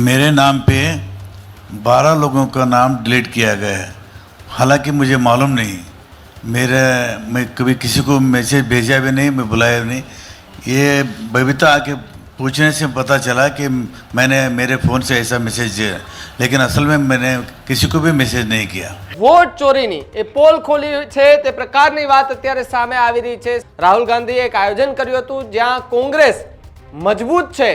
मेरे नाम पे बारह लोगों का नाम डिलीट किया गया है हालांकि मुझे मालूम नहीं मेरे मैं कभी किसी को मैसेज भेजा भी नहीं मैं बुलाया भी नहीं ये बबीता आके पूछने से पता चला कि मैंने मेरे फ़ोन से ऐसा मैसेज दिया लेकिन असल में मैंने किसी को भी मैसेज नहीं किया વોટ ચોરીની એ પોલ ખોલી છે તે પ્રકારની વાત અત્યારે સામે આવી રહી છે રાહુલ ગાંધીએ એક આયોજન કર્યું હતું જ્યાં કોંગ્રેસ મજબૂત છે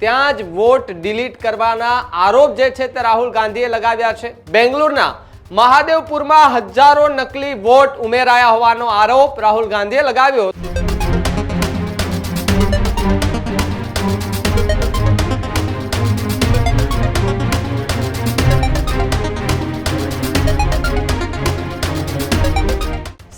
ત્યાં જ વોટ ડિલીટ કરવાના આરોપ જે છે તે રાહુલ ગાંધીએ લગાવ્યા છે. બેંગ્લોરના મહાદેવપુરમાં હજારો નકલી વોટ ઉમેરાયા હોવાનો આરોપ રાહુલ ગાંધીએ લગાવ્યો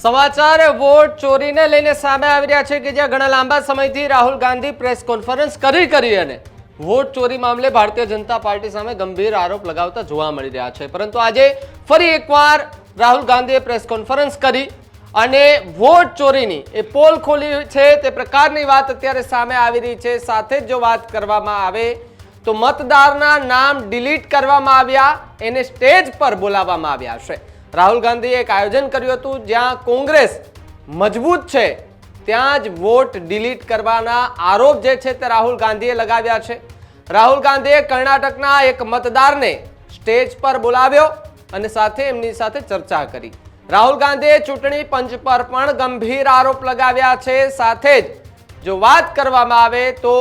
સમાચાર વોટ ચોરીને લઈને સામે આવી રહ્યા છે કે જ્યાં ઘણા લાંબા સમયથી રાહુલ ગાંધી પ્રેસ કોન્ફરન્સ કરી કરી અને વોટ ચોરી મામલે ભારતીય જનતા પાર્ટી સામે ગંભીર આરોપ લગાવતા જોવા મળી રહ્યા છે. પરંતુ આજે ફરી એકવાર રાહુલ ગાંધીએ પ્રેસ કોન્ફરન્સ કરી અને વોટ ચોરીની એ પોલ ખોલી છે તે પ્રકારની વાત અત્યારે સામે આવી રહી છે. સાથે જ જો વાત કરવામાં આવે તો મતદારના નામ ડિલીટ કરવામાં આવ્યા, એને સ્ટેજ પર બોલાવવામાં આવ્યા છે. રાહુલ ગાંધીએ એક આયોજન કર્યું હતું જ્યાં કોંગ્રેસ મજબૂત છે ત્યાં જ વોટ ડિલીટ કરવાના આરોપ જે છે તે રાહુલ ગાંધીએ લગાવ્યા છે. રાહુલ ગાંધીએ કર્ણાટકના એક મતદારને સ્ટેજ પર બોલાવ્યો અને સાથે એમની સાથે ચર્ચા કરી. રાહુલ ગાંધીએ ચૂંટણી પંચ પર પણ ગંભીર આરોપ લગાવ્યા છે. સાથે જ જો વાત કરવામાં આવે તો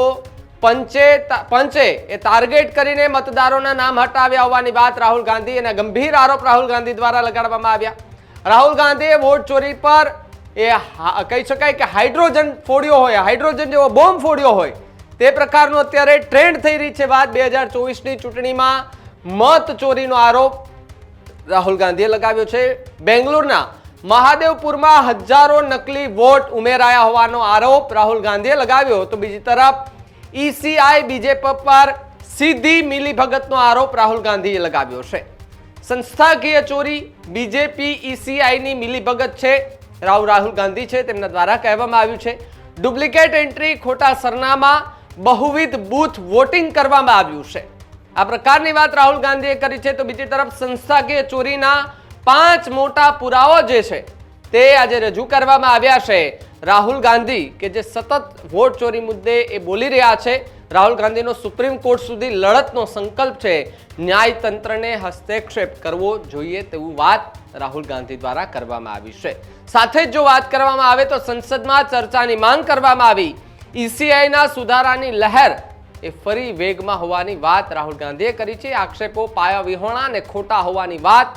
પંચે પંચે એ ટાર્ગેટ કરીને મતદારોના નામ હટાવ્યા હોવાની વાત રાહુલ ગાંધી અને ગંભીર આરોપ રાહુલ ગાંધી દ્વારા લગાડવામાં આવ્યા. રાહુલ ગાંધીએ વોટ ચોરી પર એ કહી શકાય કે હાઇડ્રોજન ફોડ્યો હોય, હાઇડ્રોજન જેવો બોમ્બ ફોડ્યો હોય, તે પ્રકારનો અત્યારે ટ્રેન્ડ થઈ રહી છે વાત બે હજાર ચોવીસની ચૂંટણીમાં. મત ચોરીનો આરોપ રાહુલ ગાંધીએ લગાવ્યો છે. બેંગ્લોરના મહાદેવપુરમાં હજારો નકલી વોટ ઉમેરાયા હોવાનો આરોપ રાહુલ ગાંધીએ લગાવ્યો તો બીજી તરફ ઈસીઆઈ બીજેપી પર સીધી મિલીભગતનો આરોપ રાહુલ ગાંધીએ લગાવ્યો છે. સંસ્થાકીય ચોરી, બીજેપી ઈસીઆઈની મિલીભગત છે. રાહુલ રાહુલ ગાંધી છે, તેમના દ્વારા કહેવામાં આવ્યું છે. ડુપ્લિકેટ એન્ટ્રી ખોટા સરનામા, બહુવિધ બૂથ વોટિંગ કરવામાં આવ્યું છે. આ પ્રકારની વાત રાહુલ ગાંધીએ કરી છે, તો બીજી તરફ સંસ્થાકીય ચોરીના પાંચ મોટા પુરાવો જે છે, તે આજે રજૂ કરવામાં આવ્યા છે. રાહુલ ગાંધી કે જે સતત વોટ ચોરી મુદ્દે એ બોલી રહ્યા છે રાહુલ ગાંધીનો સુપ્રીમ કોર્ટ સુધી લડતનો સંકલ્પ છે. ન્યાયતંત્રને હસ્તક્ષેપ કરવો જોઈએ તેવું વાત રાહુલ ગાંધી દ્વારા કરવામાં આવી છે. સાથે જ જો વાત કરવામાં આવે તો સંસદમાં ચર્ચાની માંગ કરવામાં આવી. ઈસીઆઈના સુધારાની લહેર એ ફરી વેગમાં હોવાની વાત રાહુલ ગાંધીએ કરી છે. આક્ષેપો પાયા વિહોણા અને ખોટા હોવાની વાત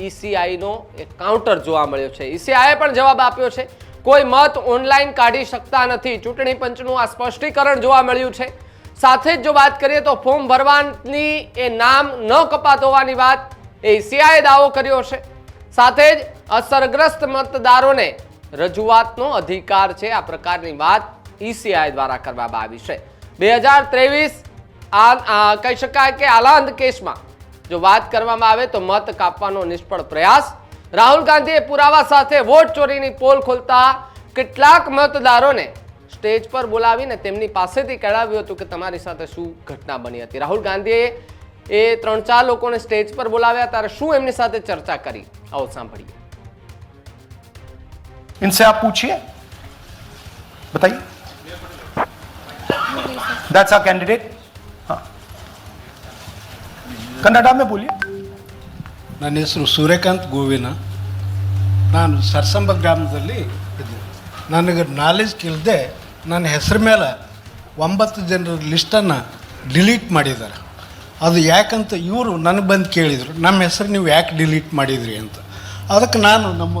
ઈસીઆઈનો એક કાઉન્ટર જોવા મળ્યો છે. ઈસીઆઈએ પણ જવાબ આપ્યો છે. કોઈ મત ઓનલાઈન કાઢી શકતા નથી. ચૂંટણી પંચનું આ સ્પષ્ટીકરણ જોવા મળ્યું છે. સાથે જ જો વાત કરીએ તો ફોર્મ ભરવાની એ નામ ન કપાત હોવાની વાત એ સીઆઈએ દાવો કર્યો છે. સાથે જ અસરગ્રસ્ત મતદારોને રજૂઆતનો અધિકાર છે. આ પ્રકારની વાત ઈસીઆઈ દ્વારા કરવામાં આવી છે. બે હજાર ત્રેવીસ કહી શકાય કે આલાંદ કેસમાં જો વાત કરવામાં આવે તો મત કાપવાનો નિષ્ફળ પ્રયાસ રાહુલ ગાંધીએ પુરાવા સાથે વોટ ચોરીની પોલ ખોલતા કેટલાક મતદારોને સ્ટેજ પર બોલાવીને તેમની પાસેથી કહેવાવ્યું હતું કે તમારી સાથે શું ઘટના બની હતી રાહુલ ગાંધીએ એ ત્રણ ચાર લોકોને સ્ટેજ પર બોલાવ્યા ત્યારે શું એમની સાથે ચર્ચા કરી આવો સાંભળીએ इनसे आप पूछिए बताइए दैट्स आर कैंडिडेट हाँ कन्नड़ा में बोलिए ನನ್ನ ಹೆಸರು ಸೂರ್ಯಕಾಂತ್ ಗೋವಿನ. ನಾನು ಸರ್ಸಂಬ ಗ್ರಾಮದಲ್ಲಿ ಇದ್ದೆ ನನಗೆ ನಾಲೆಜ್ ಇಲ್ಲದೆ ನನ್ನ ಹೆಸರು ಮೇಲೆ ಒಂಬತ್ತು ಜನರ ಲಿಸ್ಟನ್ನು ಡಿಲೀಟ್ ಮಾಡಿದ್ದಾರೆ. ಅದು ಯಾಕಂತ ಇವರು ನನಗೆ ಬಂದು ಕೇಳಿದರು, ನಮ್ಮ ಹೆಸರು ನೀವು ಯಾಕೆ ಡಿಲೀಟ್ ಮಾಡಿದ್ರಿ? ಅಂತ. ಅದಕ್ಕೆ ನಾನು ನಮ್ಮ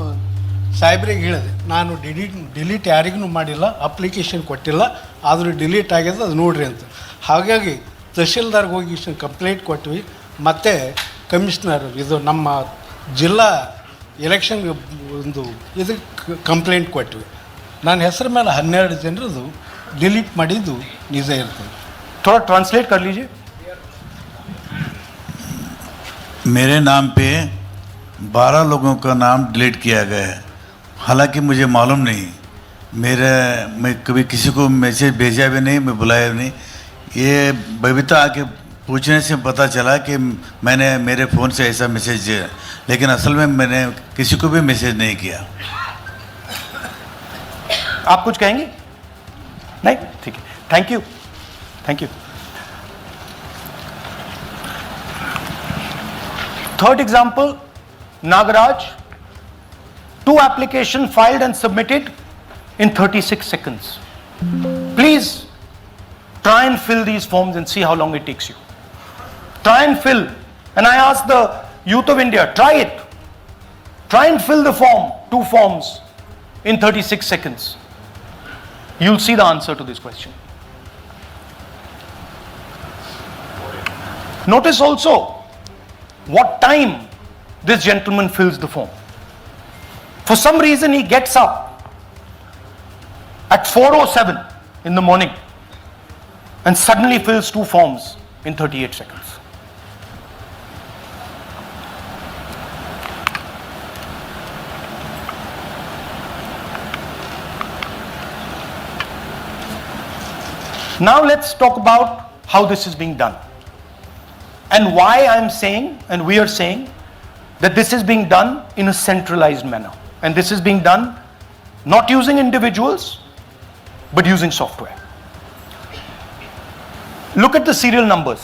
ಸಾಹೇಬ್ರಿಗೆ ಹೇಳಿದೆ, ನಾನು ಡಿಲೀಟ್ ಡಿಲೀಟ್ ಯಾರಿಗೂ ಮಾಡಿಲ್ಲ ಅಪ್ಲಿಕೇಶನ್ ಕೊಟ್ಟಿಲ್ಲ, ಆದರೂ ಡಿಲೀಟ್ ಆಗ್ಯದ ಅದು ನೋಡ್ರಿ ಅಂತ. ಹಾಗಾಗಿ ತಹಶೀಲ್ದಾರ್ಗೆ ಹೋಗಿ ಕಂಪ್ಲೇಂಟ್ ಕೊಟ್ವಿ. ಮತ್ತು ಕಮಿಷನರ್ ಇದು ನಮ್ಮ ಜಿಲ್ಲಾ ಎಲೆಕ್ಷನ್ ಒಂದು ಇದಕ್ಕೆ ಕಂಪ್ಲೇಂಟ್ ಕೊಟ್ವಿ ನನ್ನ ಹೆಸರು ಮೇಲೆ ಹನ್ನೆರಡು ಜನರದು ಡಿಲೀಟ್ ಮಾಡಿದ್ದು ನಿಜ ಇರ್ತದೆ थोड़ा ट्रांसलेट कर लीजिए मेरे नाम पे बारह लोगों का नाम डिलीट किया गया है हालांकि मुझे मालूम नहीं मेरे मैं कभी किसी को मैसेज भेजा भी नहीं मैं बुलाया भी नहीं ये बबीता आके पूछने से पता चला कि मैंने मेरे फ़ोन से ऐसा मैसेज दिया। लेकिन असल में मैंने किसी को भी मैसेज नहीं किया। आप कुछ कहेंगे? नहीं? ठीक है। Thank you thank you third example Nagraj two application filed and submitted in 36 six seconds please try and fill these forms and see how long it takes you try and fill. And i ask the youth of india try it. Try and fill the form two forms in 36 seconds. You'll see the answer to this question. Notice also what time this gentleman fills the form. For some reason, he gets up at 4:07 in the morning and suddenly fills two forms in 38 seconds. Now let's talk about how this is being done and why I'm saying and we are saying that this is being done in a centralized manner. And this is being done not using individuals, but using software. Look at the serial numbers.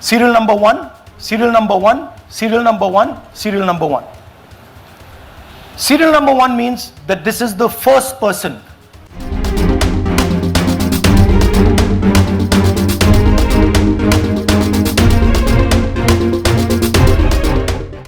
Serial number one, serial number one, serial number one, serial number one. Serial number one means that this is the first person